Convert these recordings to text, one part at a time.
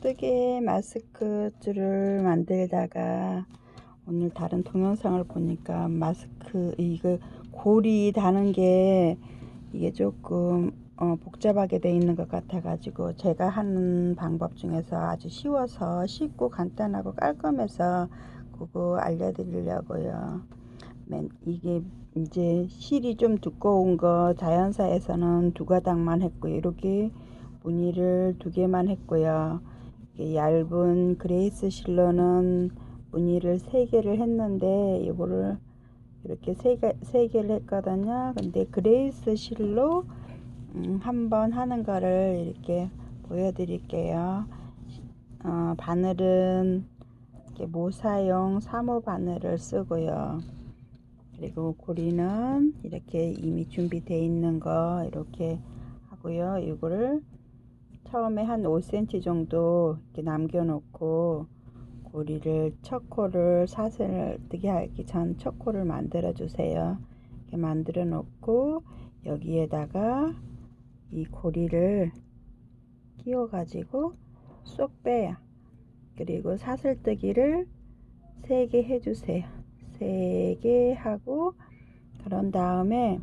뜨개 마스크 줄을 만들다가 오늘 다른 동영상을 보니까 마스크 이거 고리 다는 게 이게 조금 어, 복잡하게 돼 있는 것 같아 가지고 제가 하는 방법 중에서 아주 쉬워서 쉽고 간단하고 깔끔해서 그거 알려드리려고요. 맨 이게 이제 실이 좀 두꺼운 거 자연사에서는 두 가닥만 했고요. 이렇게 무늬를 두 개만 했고요 얇은 그레이스 실로는 무늬를 세 개를 했는데 이거를 이렇게 세, 개, 세 개를 했거든요. 근데 그레이스 실로 음, 한번 하는 거를 이렇게 보여드릴게요. 어, 바늘은 이렇게 모사용 3호 바늘을 쓰고요. 그리고 고리는 이렇게 이미 준비되어 있는 거 이렇게 하고요. 이거를 처음에 한 5cm 정도 이렇게 남겨 놓고 고리를 첫 코를 사슬을 뜨게 하기 전 첫 코를 만들어 주세요. 이렇게 만들어 놓고 여기에다가 이 고리를 끼워 가지고 쏙 빼요. 그리고 사슬뜨기를 3개 해주세요. 3개 하고 그런 다음에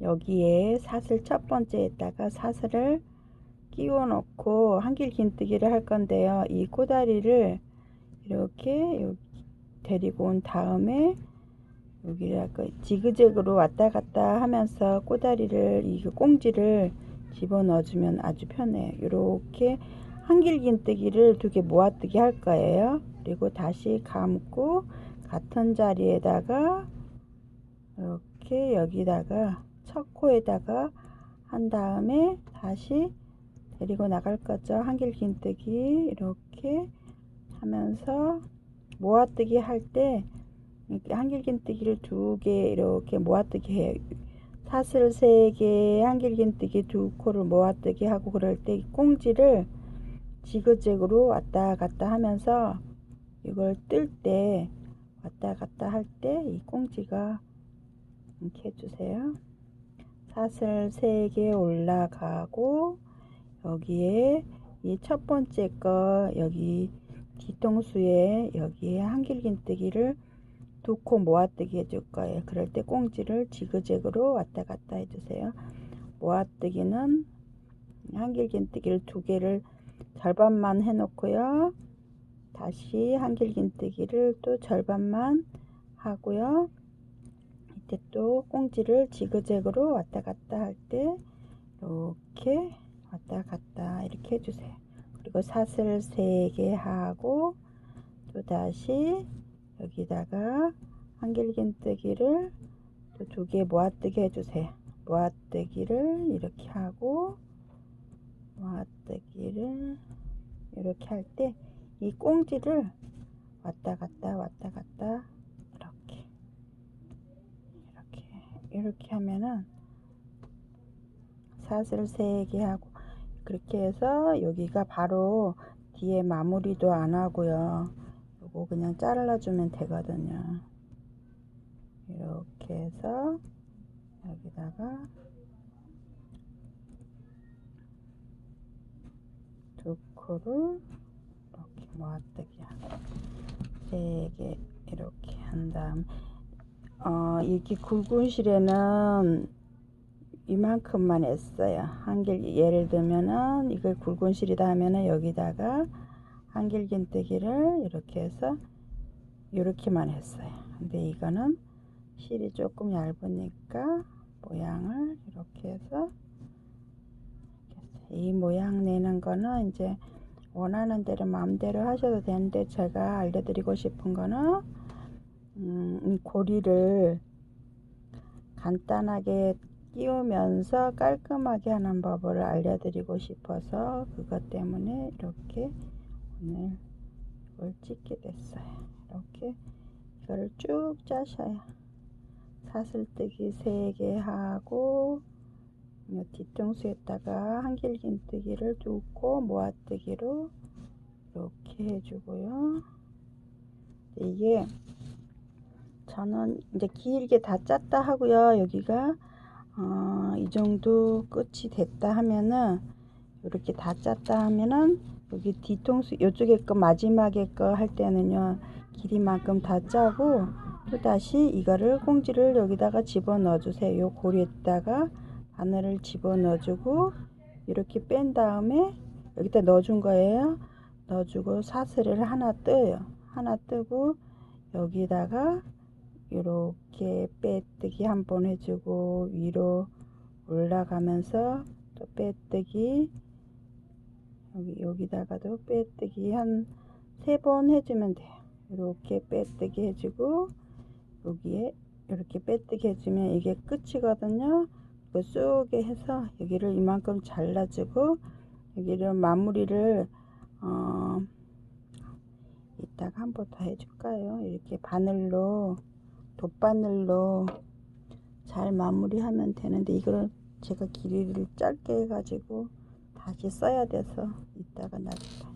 여기에 사슬 첫 번째에다가 사슬을 끼워 놓고 한길 긴뜨기를 할 건데요. 이 꼬다리를 이렇게 데리고 온 다음에 여기다가 지그재그로 왔다 갔다 하면서 꼬다리를 이 꽁지를 집어 넣어 주면 아주 편해요 이렇게 한길 긴뜨기를 두 개 모아뜨기 할 거예요. 그리고 다시 감고 같은 자리에다가 이렇게 여기다가 첫 코에다가 한 다음에 다시 데리고 나갈 거죠. 한길 긴뜨기 이렇게 하면서 모아뜨기 할 때 한길 긴뜨기를 두 개 이렇게 모아뜨기 해요. 사슬 세 개 한길 긴뜨기 두 코를 모아뜨기 하고 그럴 때 꽁지를 지그재그로 왔다 갔다 하면서 이걸 뜰 때 왔다 갔다 할 때 이 꽁지가 이렇게 해주세요. 사슬 3개 올라가고 여기에 이 첫 번째 거 여기 뒤통수에 여기에 한길긴뜨기를 두 코 모아뜨기 해줄 거예요. 그럴 때 꽁지를 지그재그로 왔다 갔다 해주세요. 모아뜨기는 한길긴뜨기를 두 개를 절반만 해 놓고요. 다시 한길긴뜨기를 또 절반만 하고요. 이때 또 꽁지를 지그재그로 왔다 갔다 할 때 이렇게 왔다 갔다 이렇게 해주세요. 그리고 사슬 3개 하고 또 다시 여기다가 한길긴뜨기를 또 두 개 모아뜨기 해주세요. 모아뜨기를 이렇게 하고 모아뜨기를 이렇게 할 때 이 꽁지를 왔다 갔다 왔다 갔다 이렇게 이렇게 이렇게 하면은 사슬 3개 하고 그렇게 해서 여기가 바로 뒤에 마무리도 안 하고요. 요거 그냥 잘라주면 되거든요. 이렇게 해서 여기다가 두 코를 이렇게 모아뜨기 하고 세개 이렇게 한 다음. 어 이렇게 굵은 실에는 이만큼만 했어요. 한길 예를 들면은 이걸 굵은 실이다 하면은 여기다가 한길긴뜨기를 이렇게 해서 이렇게만 했어요. 근데 이거는 실이 조금 얇으니까 모양을 이렇게 해서 이 모양 내는 거는 이제 원하는 대로 마음대로 하셔도 되는데 제가 알려드리고 싶은 거는 음, 고리를 간단하게 끼우면서 깔끔하게 하는 법을 알려드리고 싶어서 그것 때문에 이렇게 오늘 이걸 찍게 됐어요. 이렇게 이거를 쭉 짜셔요 사슬뜨기 3개 하고 뒤통수에다가 한길긴뜨기를 두고 모아뜨기로 이렇게 해주고요. 이게 저는 이제 길게 다 짰다 하고요 여기가 어, 이 정도 끝이 됐다 하면은 이렇게 다 짰다 하면은 여기 뒤통수 이쪽에 거 마지막에 거 할 때는요 길이만큼 다 짜고 또 다시 이거를 꽁지를 여기다가 집어 넣어 주세요. 요 고리에다가 바늘을 집어 넣어 주고 이렇게 뺀 다음에 여기다 넣어 준 거예요. 넣어 주고 사슬을 하나 떠요. 하나 뜨고 여기다가 이렇게 빼뜨기 한번 해주고 위로 올라가면서 또 빼뜨기 여기 여기다가도 빼뜨기 한 세 번 해주면 돼요. 이렇게 빼뜨기 해주고 여기에 이렇게 빼뜨기 해주면 이게 끝이거든요. 그 쑥에 해서 여기를 이만큼 잘라주고 여기를 마무리를 어 이따가 한 번 더 해줄까요? 이렇게 바늘로 돗바늘로 잘 마무리하면 되는데 이거는 제가 길이를 짧게 해가지고 다시 써야 돼서 이따가 나중에